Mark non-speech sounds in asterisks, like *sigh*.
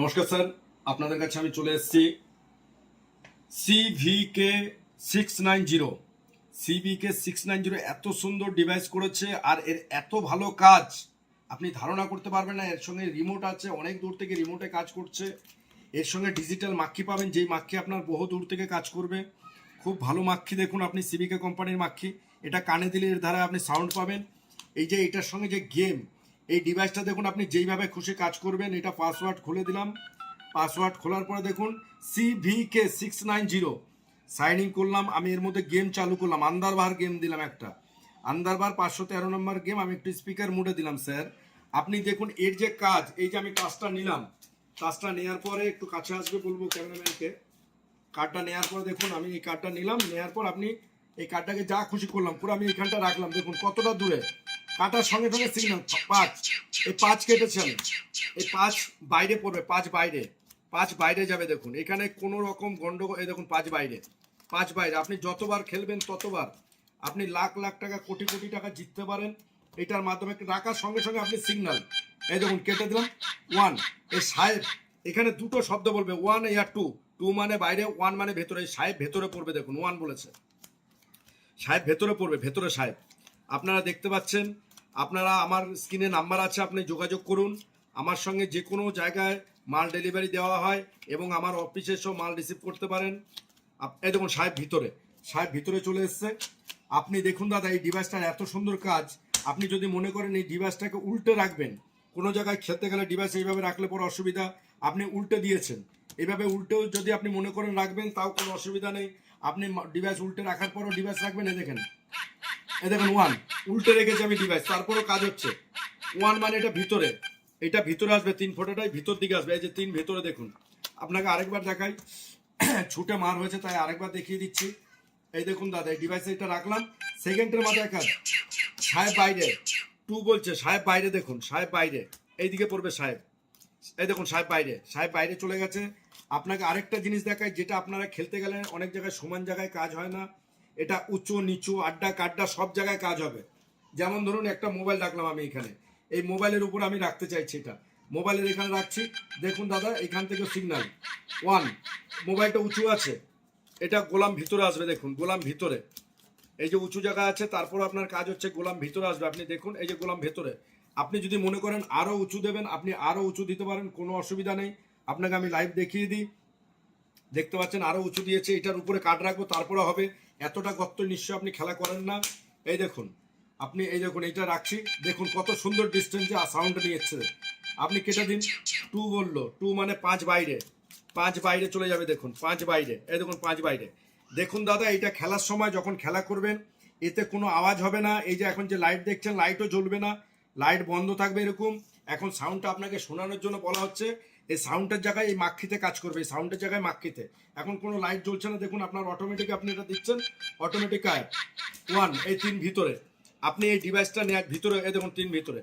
নমস্কার স্যার, আপনাদের কাছে আমি চলে এসেছি CVK six nine zero CVK six nine zero এত সুন্দর ডিভাইস করেছে আর এর এত ভালো কাজ। আপনি ধারণা করতে পারবেন না, এর সঙ্গে রিমোট আছে, অনেক দূর থেকে রিমোটে কাজ করছে। এর সঙ্গে ডিজিটাল মাক্ষি পাবেন, যেই মাক্ষি আপনার বহু দূর থেকে কাজ করবে। খুব ভালো মাক্ষি দেখুন আপনি সিভিকে কোম্পানির মাক্ষি। এটা কানে দিলে এর দ্বারা আপনি সাউন্ড পাবেন। এই যে এটার সঙ্গে যে গেম এই ডিভাইসটা দেখুন, আপনি যেইভাবে খুশি কাজ করবেন, এটা পাসওয়ার্ড খুলে দিলাম। পাসওয়ার্ড খোলার পরে দেখুন CVK six nine zero sign in করলাম, আমি এর মধ্যে গেম চালু করলাম। আন্দারবার গেম দিলাম একটা। আন্দারবার পাঁচশো তেরো নম্বর গেম আমি একটু স্পিকার মুডে দিলাম স্যার আপনি দেখুন, এর যে কাজ, এই যে আমি কাজটা নিলাম, কাজটা নেওয়ার পরে একটু কাছে আসবে বলব ক্যামেরাম্যানকে কার্ডটা নেওয়ার পর দেখুন, আমি এই কার্ডটা নিলাম নেওয়ার পর আপনি এই কার্ডটাকে যা খুশি করলাম, পুরো আমি এখানটা রাখলাম। দেখুন, কতটা দূরে। কাটার সঙ্গে সঙ্গে সিগন্যাল পাঁচ। এই পাঁচ কেটেছে আমি। এই পাঁচ বাইরে পড়বে পাঁচ বাইরে। পাঁচ বাইরে যাবে দেখুন। এখানে কোনো রকম গন্ডগোল এই দেখুন পাঁচ বাইরে। পাঁচ বাইরে। আপনি যতবার খেলবেন ততবার। আপনি লাখ লাখ টাকা কোটি কোটি টাকা জিততে পারেন। এটার মাধ্যমে রাখার সঙ্গে সঙ্গে আপনি সিগন্যাল এই দেখুন কেটে দিলাম। ওয়ান এই সাহেব এখানে দুটো শব্দ বলবে। ওয়ান ইয়ার টু টু মানে বাইরে ওয়ান মানে ভেতরে। এই সাহেব ভেতরে পড়বে দেখুন। ওয়ান বলেছে। সাহেব ভেতরে পড়বে ভেতরে সাহেব। আপনারা দেখতে পাচ্ছেন আপনারা আমার স্ক্রিনে নাম্বার আছে, আপনি যোগাযোগ করুন। আমার সঙ্গে যে কোনো জায়গায় মাল ডেলিভারি দেওয়া হয় এবং আমার অফিসে এসেও মাল রিসিভ করতে পারেন। এই দেখুন সাহেব ভিতরে। সাহেব ভিতরে চলে এসছে। আপনি দেখুন দাদা, এই ডিভাইসটার এত সুন্দর কাজ। আপনি যদি মনে করেন এই ডিভাইসটাকে উল্টে রাখবেন, কোনো জায়গায় খেলতে গেলে ডিভাইস এইভাবে রাখলে পরে অসুবিধা। আপনি উল্টে দিয়েছেন। এইভাবে উল্টেও যদি আপনি মনে করেন রাখবেন, তাও কোনো অসুবিধা নেই। আপনি ডিভাইস উল্টে রাখার পরও ডিভাইস রাখবেন, এই দেখেন। এই দেখেন ওয়ান উল্টে রেখেছি আমি ডিভাইস তারপরও কাজ হচ্ছে। ওয়ান মানে এটা ভিতরে এটা ভিতরে আসবে, তিন ফোটাটাই ভিতর দিকে আসবে। এই যে তিন ভেতরে দেখুন। আপনাকে আরেকবার দেখাই। *clears throat* ছুটে মার হয়েছে, তাই আরেকবার দেখিয়ে দিচ্ছি। এই দেখুন দাদা, এই ডিভাইসে এটা রাখলাম। সেকেন্ডের মাথায় কাজ। সাহেব বাইরে। টু বলছে, সাহেব বাইরে দেখুন, সাহেব বাইরে। এইদিকে পড়বে সাহেব। এই দেখুন, সাহেব বাইরে। সাহেব বাইরে চলে গেছে। আপনাকে আরেকটা জিনিস দেখায় যেটা আপনারা খেলতে গেলে অনেক জায়গায় সমান জায়গায় কাজ হয় না। এটা উঁচু, নিচু, আড্ডা, কাড্ডা, সব জায়গায় কাজ হবে। যেমন ধরুন একটা মোবাইল রাখলাম আমি এখানে। এই মোবাইলের উপর আমি রাখতে চাইছি এটা। মোবাইলের এখানে রাখছি। দেখুন দাদা, এখান থেকে সিগন্যাল ওয়ান মোবাইলটা উঁচু আছে। এটা গোলাম ভিতরে আসবে, দেখুন, গোলাম ভিতরে। এই যে উঁচু জায়গা আছে, তারপর আপনার কাজ হচ্ছে গোলাম ভিতরে আসবে। আপনি দেখুন, এই যে গোলাম ভেতরে। আপনি যদি মনে করেন আরও উঁচু দেবেন, আপনি আরও উঁচু দিতে পারেন, কোনো অসুবিধা নেই। আপনাকে আমি লাইভ দেখিয়ে দিই। দেখতে পাচ্ছেন, আরও উঁচু দিয়েছে, এটার উপরে কাট রাখব, তারপরে হবে। এতটা গর্ত নিশ্চয় আপনি খেলা করেন না। এই দেখুন, আপনি এই দেখুন, এইটা রাখছি। দেখুন কত সুন্দর ডিস্টেন্সে সাউন্ড নিয়েছে। আপনি কেটে দিন টু বলল টু মানে পাঁচ বাইরে। পাঁচ বাইরে চলে যাবে, দেখুন, পাঁচ বাইরে। এই দেখুন, পাঁচ বাইরে। দেখুন দাদা এটা খেলার সময় যখন খেলা করবেন, এতে কোনো আওয়াজ হবে না। এই যে এখন যে লাইট দেখছেন লাইটও জ্বলবে না। লাইট বন্ধ থাকবে এরকম। এখন সাউন্ডটা আপনাকে শোনানোর জন্য বলা হচ্ছে, এই সাউন্ডের জায়গায় এই মাক্ষিতে কাজ করবে, এই সাউন্ডের জায়গায় মাক্ষিতে এখন কোনো লাইট জ্বলছে না, দেখুন আপনার অটোমেটিক আপনি এটা দিচ্ছেন অটোমেটিক আয়। ওয়ান এই তিন ভিতরে। আপনি এই ডিভাইসটা নেওয়ার ভিতরে, এই দেখুন তিন ভিতরে।